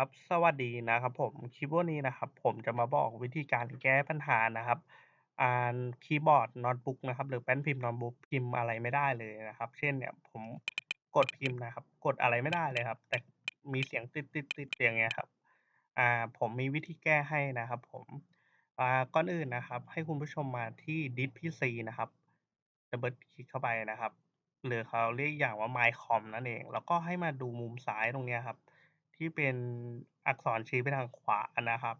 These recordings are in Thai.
ครับ สวัสดีนะครับผม คลิปวันนี้นะครับ ผมจะมาบอกวิธีการแก้ปัญหานะครับอ่านคีย์บอร์ดโน้ตบุ๊กนะครับ หรือแป้นพิมพ์โน้ตบุ๊กพิมพ์อะไรไม่ได้เลยนะครับ เช่นเนี่ยผมกดพิมพ์นะครับ กดอะไรไม่ได้เลยครับ แต่มีเสียงตึ๊ดๆๆอย่างเงี้ยครับอ่าผมมีวิธีแก้ให้นะครับ ผมอ่าก่อนอื่นนะครับ ให้คุณผู้ชมมาที่ Disk PC นะครับดับเบิลคลิกเข้าไปนะครับ หรือเขาเรียกอีกอย่างว่า My Com นั่นเอง แล้วก็ให้มาดูมุมซ้ายตรงเนี้ยครับ ที่เป็นอักษรชี้ไปทางขวานะครับ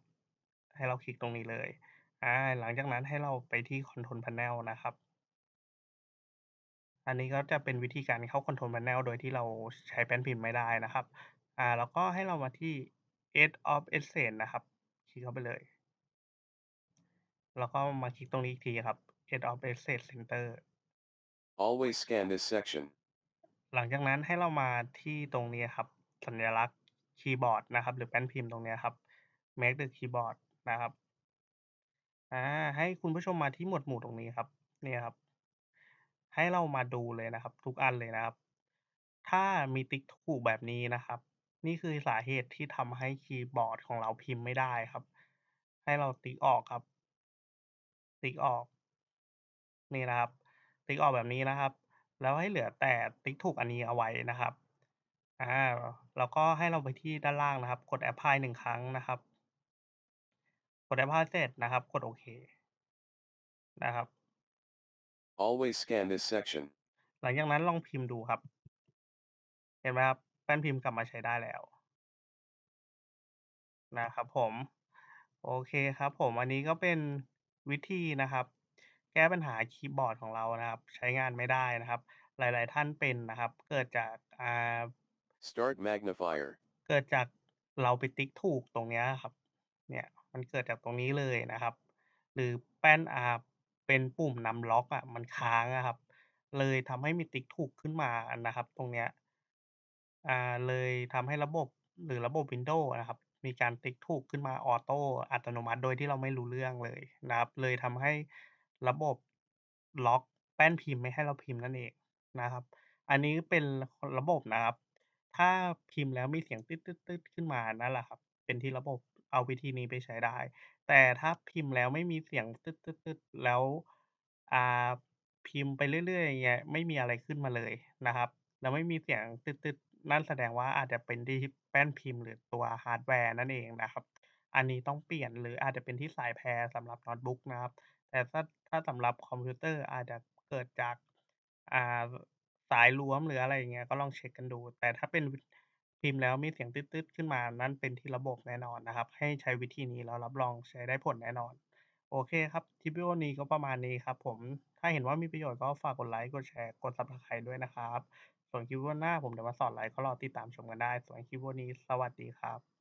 ให้เราคลิกตรงนี้เลยอาหลังจากนั้นให้เราไปที่ Control Panel นะครับ อันนี้ก็จะเป็นวิธีการเข้า Control Panel โดยที่เราใช้แป้นพิมพ์ไม่ได้นะครับอ่าแล้วก็ให้เรามาที่ Edge of Essence นะครับ คลิกเข้าไปเลย แล้วก็มาคลิกตรงนี้อีกทีครับ Edge of Essence Center Always scan this section. หลังจากนั้นให้เรามาที่ตรงนี้ครับ สัญลักษณ์ คีย์บอร์ดนะครับ หรือแป้นพิมพ์ตรงนี้ครับ Make the keyboard นะครับอ่าให้คุณผู้ชมมาที่หมวดหมู่ตรงนี้ครับเนี่ยครับ ให้เรามาดูเลยนะครับ ทุกอันเลยนะครับ ถ้ามีติ๊กถูกแบบนี้นะครับ นี่คือสาเหตุที่ทำให้คีย์บอร์ดของเราพิมพ์ไม่ได้ครับ ให้เราติ๊กออกครับ ติ๊กออก นี่นะครับ ติ๊กออกแบบนี้นะครับ แล้วให้เหลือแต่ติ๊กถูกอันนี้เอาไว้นะครับ อา แล้วก็ให้เราไปที่ด้านล่างนะครับ กด Apply 1 ครั้งนะครับ กด Apply เสร็จนะครับ กดโอเคนะครับ Always scan this section. หลังจากนั้นลองพิมพ์ดูครับ เห็นไหมครับ แป้นพิมพ์กลับมาใช้ได้แล้ว นะครับผม โอเคครับผม อันนี้ก็เป็นวิธีนะครับ แก้ปัญหาคีย์บอร์ดของเรานะครับ ใช้งานไม่ได้นะครับ หลาย ๆ ท่านเป็นนะครับ เกิดจากอ่า Start magnifier. เกิดจากเราไปติ๊กถูกตรงเนี้ยครับ เนี่ยมันเกิดจากตรงนี้เลยนะครับ หรือแป้นอาเป็นปุ่มนำล็อกอะมันค้างอะครับ เลยทำให้มีติ๊กถูกขึ้นมานะครับ ตรงเนี้ยอ่าเลยทำให้ระบบหรือระบบ Windows นะครับ มีการติ๊กถูกขึ้นมาออโต้อัตโนมัติโดยที่เราไม่รู้เรื่องเลยนะครับ เลยทำให้ระบบล็อกแป้นพิมพ์ไม่ให้เราพิมพ์นั่นเองนะครับ อันนี้เป็นระบบนะครับ ถ้าพิมพ์แล้วมีเสียงตึ๊ดๆ ๆ ขึ้นมา นั่นแหละครับ เป็นที่ระบบ เอาวิธีนี้ไปใช้ได้ แต่ถ้าพิมพ์แล้วไม่มีเสียงตึ๊ดๆ ๆ แล้ว อ่า พิมพ์ไปเรื่อย ๆ อย่างเงี้ย ไม่มีอะไรขึ้นมาเลยนะครับ แล้วไม่มีเสียงตึ๊ดๆ นั่นแสดงว่าอาจจะเป็นที่แป้นพิมพ์ หรือตัวฮาร์ดแวร์นั่นเองนะครับ อันนี้ต้องเปลี่ยน หรืออาจจะเป็นที่สายแพรสำหรับโน้ตบุ๊กนะครับ แต่ถ้า ถ้าสำหรับคอมพิวเตอร์อาจจะเกิดจาก อ่า สายหลวมหรืออะไรอย่างเงี้ย ก็ลองเช็กกันดู แต่ถ้าเป็นพิมพ์แล้วมีเสียงตึ๊ดๆ ขึ้นมา นั่นเป็นที่ระบบแน่นอนนะครับ ให้ใช้วิธีนี้แล้วรับรองใช้ได้ผลแน่นอน โอเคครับคลิปวิดีโอนี้ก็ประมาณนี้ครับผม ถ้าเห็นว่ามีประโยชน์ก็ฝากกดไลก์กดแชร์ กด Subscribe ด้วยนะครับ ส่วนคลิปวิดีโอหน้าผมจะมาสอนอะไรก็รอติดตามชมกันได้ ส่วนคลิปวิดีโอนี้สวัสดีครับ